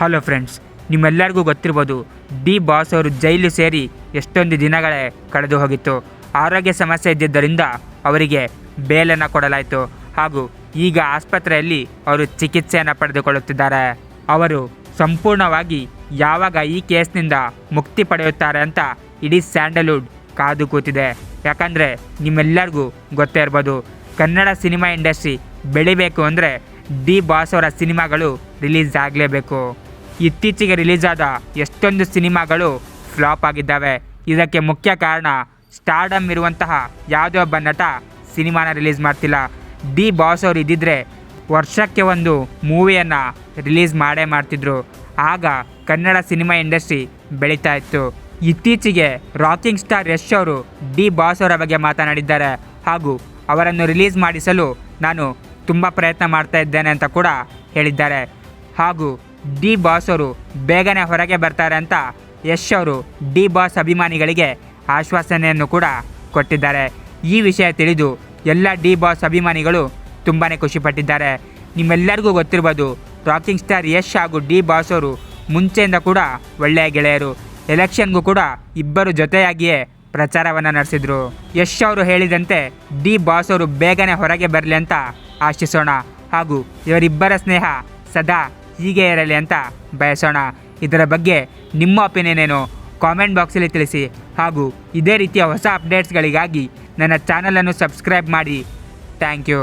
Hello friends, ನಿಮ್ಮೆಲ್ಲರಿಗೂ ಗೊತ್ತಿರ್ಬೋದು, D boss ಅವರು ಜೈಲು ಸೇರಿ ಎಷ್ಟೊಂದು ದಿನಗಳೇ ಕಳೆದು ಹೋಗಿತ್ತು. ಆರೋಗ್ಯ ಸಮಸ್ಯೆ ಇದ್ದಿದ್ದರಿಂದ ಅವರಿಗೆ ಬೇಲನ್ನು ಕೊಡಲಾಯಿತು. ಹಾಗೂ ಈಗ ಆಸ್ಪತ್ರೆಯಲ್ಲಿ ಅವರು ಚಿಕಿತ್ಸೆಯನ್ನು ಪಡೆದುಕೊಳ್ಳುತ್ತಿದ್ದಾರೆ. ಅವರು ಸಂಪೂರ್ಣವಾಗಿ ಯಾವಾಗ ಈ ಕೇಸ್ನಿಂದ ಮುಕ್ತಿ ಪಡೆಯುತ್ತಾರೆ ಅಂತ ಇಡೀ ಸ್ಯಾಂಡಲ್ವುಡ್ ಕಾದು ಕೂತಿದೆ. ಯಾಕಂದರೆ ನಿಮ್ಮೆಲ್ಲರಿಗೂ ಗೊತ್ತೇ ಇರ್ಬೋದು, ಕನ್ನಡ ಸಿನಿಮಾ ಇಂಡಸ್ಟ್ರಿ ಬೆಳಿಬೇಕು ಅಂದರೆ ಡಿ ಬಾಸ್ ಅವರ ಸಿನಿಮಾಗಳು ರಿಲೀಸ್ ಆಗಲೇಬೇಕು. ಇತ್ತೀಚೆಗೆ ರಿಲೀಸ್ ಆದ ಎಷ್ಟೊಂದು ಸಿನಿಮಾಗಳು ಫ್ಲಾಪ್ ಆಗಿದ್ದಾವೆ. ಇದಕ್ಕೆ ಮುಖ್ಯ ಕಾರಣ ಸ್ಟಾರ್ಡಮ್ ಇರುವಂತಹ ಯಾವುದೇ ಒಬ್ಬ ನಟ ಸಿನಿಮಾನ ರಿಲೀಸ್ ಮಾಡ್ತಿಲ್ಲ. ಡಿ ಬಾಸ್ ಅವರು ಇದ್ದಿದ್ರೆ ವರ್ಷಕ್ಕೆ ಒಂದು ಮೂವಿಯನ್ನು ರಿಲೀಸ್ ಮಾಡೇ ಮಾಡ್ತಿದ್ರು. ಆಗ ಕನ್ನಡ ಸಿನಿಮಾ ಇಂಡಸ್ಟ್ರಿ ಬೆಳೀತಾ ಇತ್ತು. ಇತ್ತೀಚೆಗೆ ರಾಕಿಂಗ್ ಸ್ಟಾರ್ ಯಶ್ ಅವರು ಡಿ ಬಾಸ್ ಅವರ ಬಗ್ಗೆ ಮಾತನಾಡಿದ್ದಾರೆ. ಹಾಗೂ ಅವರನ್ನು ರಿಲೀಸ್ ಮಾಡಿಸಲು ನಾನು ತುಂಬ ಪ್ರಯತ್ನ ಮಾಡ್ತಾ ಇದ್ದೇನೆ ಅಂತ ಕೂಡ ಹೇಳಿದ್ದಾರೆ. ಹಾಗೂ ಡಿ ಬಾಸ್ ಅವರು ಬೇಗನೆ ಹೊರಗೆ ಬರ್ತಾರೆ ಅಂತ ಯಶ್ ಅವರು ಡಿ ಬಾಸ್ ಅಭಿಮಾನಿಗಳಿಗೆ ಆಶ್ವಾಸನೆಯನ್ನು ಕೂಡ ಕೊಟ್ಟಿದ್ದಾರೆ. ಈ ವಿಷಯ ತಿಳಿದು ಎಲ್ಲ ಡಿ ಬಾಸ್ ಅಭಿಮಾನಿಗಳು ತುಂಬಾ ಖುಷಿಪಟ್ಟಿದ್ದಾರೆ. ನಿಮ್ಮೆಲ್ಲರಿಗೂ ಗೊತ್ತಿರ್ಬೋದು ರಾಕಿಂಗ್ ಸ್ಟಾರ್ ಯಶ್ ಹಾಗೂ ಡಿ ಬಾಸ್ ಅವರು ಮುಂಚೆಯಿಂದ ಕೂಡ ಒಳ್ಳೆಯ ಗೆಳೆಯರು. ಎಲೆಕ್ಷನ್ಗೂ ಕೂಡ ಇಬ್ಬರು ಜೊತೆಯಾಗಿಯೇ ಪ್ರಚಾರವನ್ನು ನಡೆಸಿದ್ರು. ಯಶ್ ಅವರು ಹೇಳಿದಂತೆ ಡಿ ಬಾಸ್ ಅವರು ಬೇಗನೆ ಹೊರಗೆ ಬರಲಿ ಅಂತ ಆಶಿಸೋಣ. ಹಾಗೂ ಇವರಿಬ್ಬರ ಸ್ನೇಹ ಸದಾ ಹೀಗೆ ಇರಲಿ ಅಂತ ಬಯಸೋಣ. ಇದರ ಬಗ್ಗೆ ನಿಮ್ಮ ಒಪಿನಿಯನ್ ಏನು? ಕಾಮೆಂಟ್ ಬಾಕ್ಸಲ್ಲಿ ತಿಳಿಸಿ. ಹಾಗೂ ಇದೇ ರೀತಿಯ ಹೊಸ ಅಪ್ಡೇಟ್ಸ್ಗಳಿಗಾಗಿ ನನ್ನ ಚಾನಲನ್ನು ಸಬ್ಸ್ಕ್ರೈಬ್ ಮಾಡಿ. Thank you